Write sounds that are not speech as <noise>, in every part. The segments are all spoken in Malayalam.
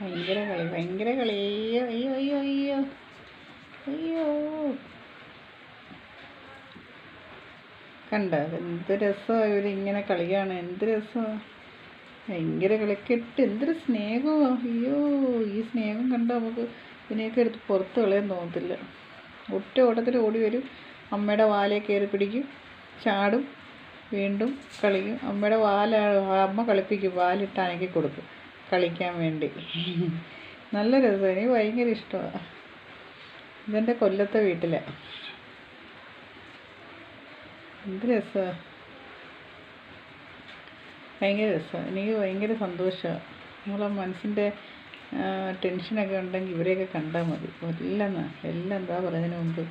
ഭയങ്കര കളി ഭയങ്കര കളി. അയ്യോ അയ്യോ അയ്യോ അയ്യോ. അയ്യോ. കണ്ട എന്ത് രസമാണ് ഇവരിങ്ങനെ കളിയാണ്. എന്ത് രസമാണ് ഭയങ്കര കളിക്കെട്ട് എന്തൊരു സ്നേഹമാണ് അയ്യോ ഈ സ്നേഹം കണ്ട നമുക്ക് ഇതിനെയൊക്കെ എടുത്ത് പുറത്ത് കളയാൻ തോന്നത്തില്ല. ഒറ്റ ഓട്ടത്തിൽ ഓടി വരും. അമ്മയുടെ വാലേ കയറി പിടിക്കും. ചാടും വീണ്ടും കളിക്കും. അമ്മയുടെ വാല അമ്മ കളിപ്പിക്കും. വാലിട്ട് അനക്കി കൊടുക്കും. കളിക്കാൻ വേണ്ടി. <laughs> നല്ല രസമാണ് എനിക്ക് ഭയങ്കര ഇഷ്ടമാണ് ഇതെന്റെ കൊല്ലത്തെ വീട്ടിലെ. എന്ത് രസമാണ് ഭയങ്കര രസമാണ് എനിക്ക് ഭയങ്കര സന്തോഷമാണ് നമ്മളെ മനസ്സിന്റെ ടെൻഷനൊക്കെ ഉണ്ടെങ്കിൽ ഇവരെയൊക്കെ കണ്ടാൽ മതി. എല്ലാം എല്ലാം എന്താ പറയുന്നതിന് മുമ്പ്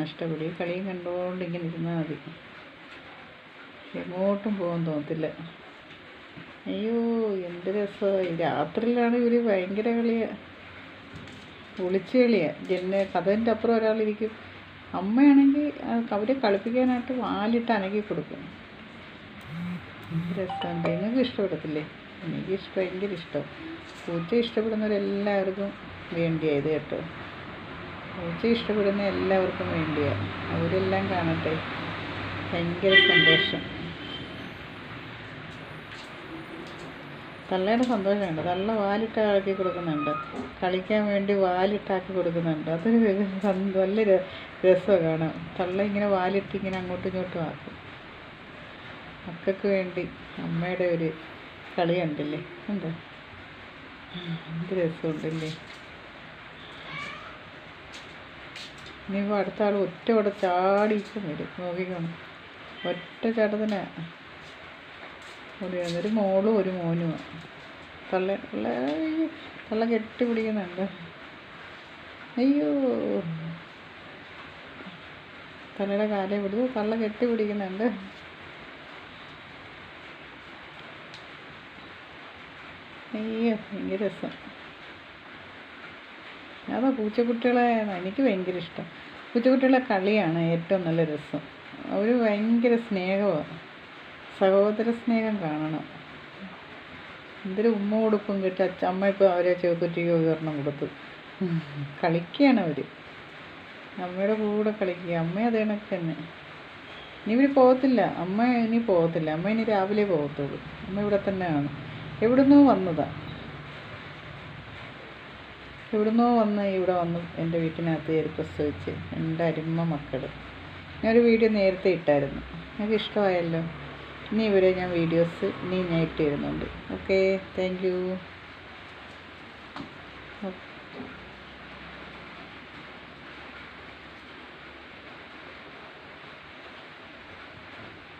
നഷ്ടപ്പെടും. കളിയും കണ്ടുകൊണ്ട് ഇങ്ങനെ ഇരുന്നാൽ മതി. എങ്ങോട്ടും പോകാൻ തോന്നത്തില്ല. അയ്യോ എന്ത് രസമാണ് രാത്രിയിലാണ് ഇവർ ഭയങ്കര കളിയാണ് ഒളിച്ചു കളിയാണ് ജന കഥന്റെ അപ്പുറം ഒരാളിരിക്കും. അമ്മയാണെങ്കിൽ അവരെ കളിപ്പിക്കാനായിട്ട് വാലിട്ട് അനക്കി കൊടുക്കും. രസമുണ്ട് നിങ്ങൾക്ക് ഇഷ്ടപ്പെടത്തില്ലേ? എനിക്ക് ഇഷ്ടം ഭയങ്കര ഇഷ്ടം. പൂച്ച ഇഷ്ടപ്പെടുന്നവരെല്ലാവർക്കും വേണ്ടിയായത് കേട്ടോ. പൂച്ച ഇഷ്ടപ്പെടുന്ന എല്ലാവർക്കും വേണ്ടിയാണ് അവരെല്ലാം കാണട്ടെ. ഭയങ്കര സന്തോഷം. തള്ളയുടെ സന്തോഷമുണ്ട്. തള്ള വാലിട്ട് ആക്കി കൊടുക്കുന്നുണ്ട്. കളിക്കാൻ വേണ്ടി വാലിട്ടാക്കി കൊടുക്കുന്നുണ്ട്. അതൊരു നല്ല രസമാണ് തള്ള ഇങ്ങനെ വാലിട്ട് ഇങ്ങനെ അങ്ങോട്ടും ഇങ്ങോട്ടും ആക്കും. മക്കൾക്ക് വേണ്ടി അമ്മയുടെ ഒരു കളി കണ്ടില്ലേ? എന്താ രസമുണ്ടല്ലേ? ഇനിയിപ്പോൾ അടുത്ത ആൾ ഒറ്റ ഇവിടെ ചാടിയിട്ടും വരും നോക്കിക്കോണം. ഒറ്റ ചാട്ടത്തിന്. വരുന്നത്. ഒരു മോളും ഒരു മോനുമാണ് തള്ള തള്ള തള്ള കെട്ടി പിടിക്കുന്നുണ്ട്. അയ്യോ. തള്ളയുടെ കാലം പിടിച്ച് തള്ള കെട്ടി പിടിക്കുന്നുണ്ട്. അയ്യോ ഭയങ്കര രസം. അതാ പൂച്ചക്കുട്ടികളെ എനിക്ക് ഭയങ്കര ഇഷ്ടം. പൂച്ചക്കുട്ടികളെ കളിയാണ് ഏറ്റവും നല്ല രസം. അവർ ഭയങ്കര സ്നേഹമാണ്. സഹോദര സ്നേഹം കാണണം. എന്തൊരു ഉമ്മ കൊടുക്കും കിട്ടി അച്ഛ അമ്മ ഇപ്പോൾ അവരെ ചെറുക്കുറ്റിക്ക് ഒരെണ്ണം കൊടുത്തു. കളിക്കുകയാണ് അവർ അമ്മയുടെ കൂടെ കളിക്കുക. അമ്മ അത് കണക്ക് തന്നെ ഇനി ഇവർ പോകത്തില്ല. അമ്മ ഇനി പോകത്തില്ല. അമ്മ ഇനി രാവിലെ പോകത്തുള്ളൂ. അമ്മ ഇവിടെ തന്നെയാണ്. എവിടുന്നോ വന്നതാ. എവിടുന്നോ വന്ന് ഇവിടെ വന്ന് എന്റെ വീട്ടിനകത്ത് കയറി പ്രസവിച്ച് എന്റെ അരുമ മക്കൾ ഞാനൊരു വീഡിയോ നേരത്തെ ഇട്ടായിരുന്നു. എനിക്ക് ഇഷ്ടമായല്ലോ? ഇനി ഇവരെ ഞാൻ വീഡിയോസ് ഇനി ഞാൻ ഇട്ട് തരുന്നുണ്ട് ഓക്കെ താങ്ക് യു